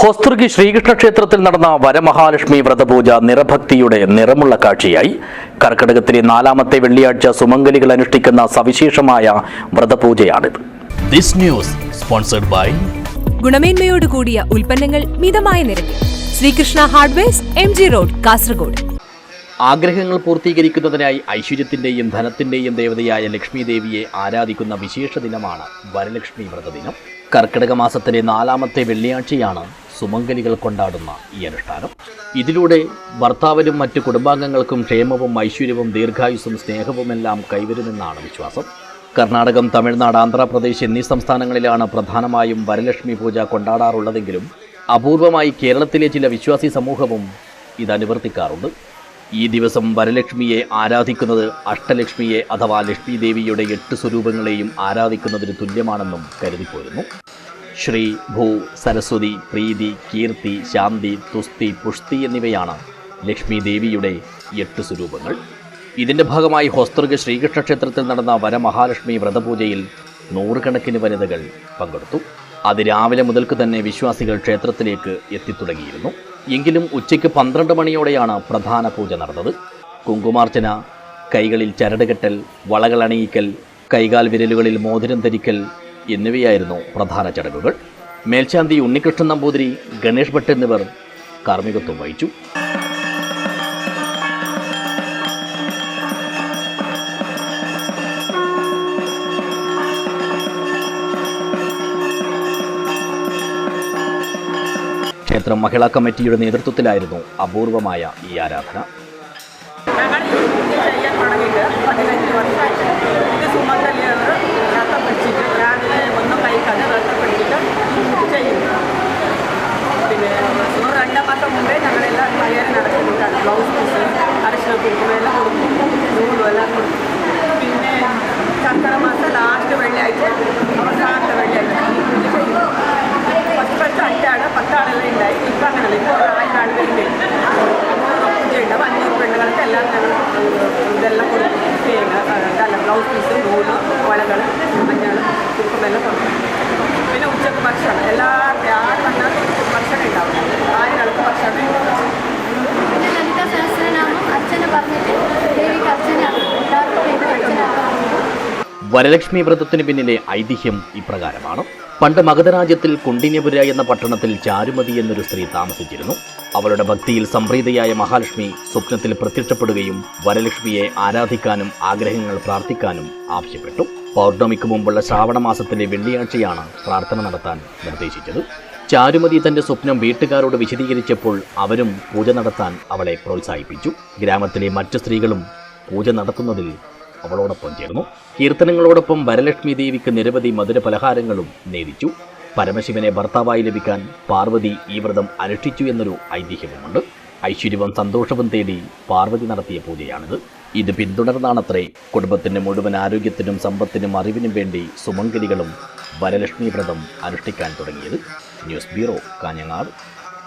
ഹോസ്തൃകി ശ്രീകൃഷ്ണ ക്ഷേത്രത്തിൽ നടന്ന വരമഹാലക്ഷ്മി വ്രതപൂജ നിറഭക്തിയുടെ നിറമുള്ള കാഴ്ചയായി. കർക്കിടകത്തിലെ നാലാമത്തെ വെള്ളിയാഴ്ച സുമംഗലികൾ അനുഷ്ഠിക്കുന്ന സവിശേഷമായ വ്രതപൂജയാണിത്. ദിസ് ന്യൂസ് സ്പോൺസർഡ് ബൈ ഗുണമേന്മയോട് കൂടിയ ഉൽപ്പന്നങ്ങൾ മിതമായ നിരക്കിൽ. Sreekrishna hardwares M G road Kasaragod. ആഗ്രഹങ്ങൾ പൂർത്തീകരിക്കുന്നതിനായി ഐശ്വര്യത്തിന്റെയും ധനത്തിന്റെയും ദേവതയായ ലക്ഷ്മി ദേവിയെ ആരാധിക്കുന്ന വിശേഷ ദിനമാണ് വരലക്ഷ്മി വ്രതദിനം. കർക്കിടക മാസത്തിലെ നാലാമത്തെ വെള്ളിയാഴ്ചയാണ് സുമംഗലികൾ കൊണ്ടാടുന്ന ഈ അനുഷ്ഠാനം. ഇതിലൂടെ ഭർത്താവിനും മറ്റ് കുടുംബാംഗങ്ങൾക്കും ക്ഷേമവും ഐശ്വര്യവും ദീർഘായുസ്സും സ്നേഹവുമെല്ലാം കൈവരുമെന്നാണ് വിശ്വാസം. കർണാടകം തമിഴ്നാട് ആന്ധ്രാപ്രദേശ് എന്നീ സംസ്ഥാനങ്ങളിലാണ് പ്രധാനമായും വരലക്ഷ്മി പൂജ കൊണ്ടാടാറുള്ളതെങ്കിലും അപൂർവമായി കേരളത്തിലെ ചില വിശ്വാസി സമൂഹവും ഇത് അനുവർത്തിക്കാറുണ്ട് ഈ ദിവസം വരലക്ഷ്മിയെ ആരാധിക്കുന്നത് അഷ്ടലക്ഷ്മിയെ അഥവാ ലക്ഷ്മി ദേവിയുടെ എട്ട് സ്വരൂപങ്ങളെയും ആരാധിക്കുന്നതിന് തുല്യമാണെന്നും കരുതിപ്പോരുന്നു. ശ്രീ ഭൂ സരസ്വതി പ്രീതി കീർത്തി ശാന്തി തുസ്തി പുഷ്ടി എന്നിവയാണ് ലക്ഷ്മി ദേവിയുടെ എട്ട് സ്വരൂപങ്ങൾ. ഇതിന്റെ ഭാഗമായി ഹോസ്തൃക ശ്രീകൃഷ്ണ ക്ഷേത്രത്തിൽ നടന്ന വരമഹാലക്ഷ്മി വ്രതപൂജയിൽ നൂറുകണക്കിന് വനിതകൾ പങ്കെടുത്തു. അത് രാവിലെ മുതൽക്ക് തന്നെ വിശ്വാസികൾ ക്ഷേത്രത്തിലേക്ക് എത്തിത്തുടങ്ങിയിരുന്നു. എങ്കിലും ഉച്ചയ്ക്ക് പന്ത്രണ്ട് മണിയോടെയാണ് പ്രധാന പൂജ നടന്നത്. കുങ്കുമാർച്ചന കൈകളിൽ ചരടുകെട്ടൽ വളകളണിയിക്കൽ കൈകാൽ വിരലുകളിൽ മോതിരം ധരിക്കൽ എന്നിവയായിരുന്നു പ്രധാന ചടങ്ങുകൾ. മേൽശാന്തി ഉണ്ണികൃഷ്ണൻ നമ്പൂതിരി ഗണേഷ് ഭട്ട് എന്നിവർ കാർമ്മികത്വം വഹിച്ചു. ക്ഷേത്രം മഹിളാ കമ്മിറ്റിയുടെ നേതൃത്വത്തിലായിരുന്നു അപൂർവമായ ഈ ആരാധന. കുക്കുമെല്ലാം കൊടുക്കും പിന്നെ ഉച്ചയ്ക്ക് ഭക്ഷണം. എല്ലാവർക്കും ആര് വന്നാൽ ഭക്ഷണം ഉണ്ടാവും. ആയിരം ആൾക്ക് ഭക്ഷണം പിന്നെ ലളിത സഹസ്രനാമം അർച്ചന പറഞ്ഞിട്ട് ദേവിക്ക് എല്ലാവർക്കും വരലക്ഷ്മി വ്രതത്തിന് പിന്നിലെ ഐതിഹ്യം ഇപ്രകാരമാണ്. പണ്ട് മഗധരാജ്യത്തിൽ കുണ്ടിന്യപുര എന്ന പട്ടണത്തിൽ ചാരുമതി എന്നൊരു സ്ത്രീ താമസിച്ചിരുന്നു. അവളുടെ ഭക്തിയിൽ സംപ്രീതയായ മഹാലക്ഷ്മി സ്വപ്നത്തിൽ പ്രത്യക്ഷപ്പെടുകയും വരലക്ഷ്മിയെ ആരാധിക്കാനും ആഗ്രഹങ്ങൾ പ്രാർത്ഥിക്കാനും ആവശ്യപ്പെട്ടു. പൗർണമിക്ക് മുമ്പുള്ള ശ്രാവണ മാസത്തിലെ വെള്ളിയാഴ്ചയാണ് പ്രാർത്ഥന നടത്താൻ നിർദ്ദേശിച്ചത്. ചാരുമതി തന്റെ സ്വപ്നം വീട്ടുകാരോട് വിശദീകരിച്ചപ്പോൾ അവരും പൂജ നടത്താൻ അവളെ പ്രോത്സാഹിപ്പിച്ചു. ഗ്രാമത്തിലെ മറ്റു സ്ത്രീകളും പൂജ നടത്തുന്നതിൽ അവളോടൊപ്പം ചേർന്നു. കീർത്തനങ്ങളോടൊപ്പം വരലക്ഷ്മി ദേവിക്ക് നിരവധി മധുര പലഹാരങ്ങളും നേദിച്ചു പരമശിവനെ ഭർത്താവായി ലഭിക്കാൻ പാർവതി ഈ വ്രതം അനുഷ്ഠിച്ചു എന്നൊരു ഐതിഹ്യവുമുണ്ട്. ഐശ്വര്യവും സന്തോഷവും തേടി പാർവതി നടത്തിയ പൂജയാണിത്. ഇത് പിന്തുടർന്നാണത്രേ. കുടുംബത്തിന്റെ മുഴുവൻ ആരോഗ്യത്തിനും സമ്പത്തിനും അറിവിനും വേണ്ടി സുമംഗലികളും വരലക്ഷ്മി വ്രതം അനുഷ്ഠിക്കാൻ തുടങ്ങിയത്. News bureau Kanhangad.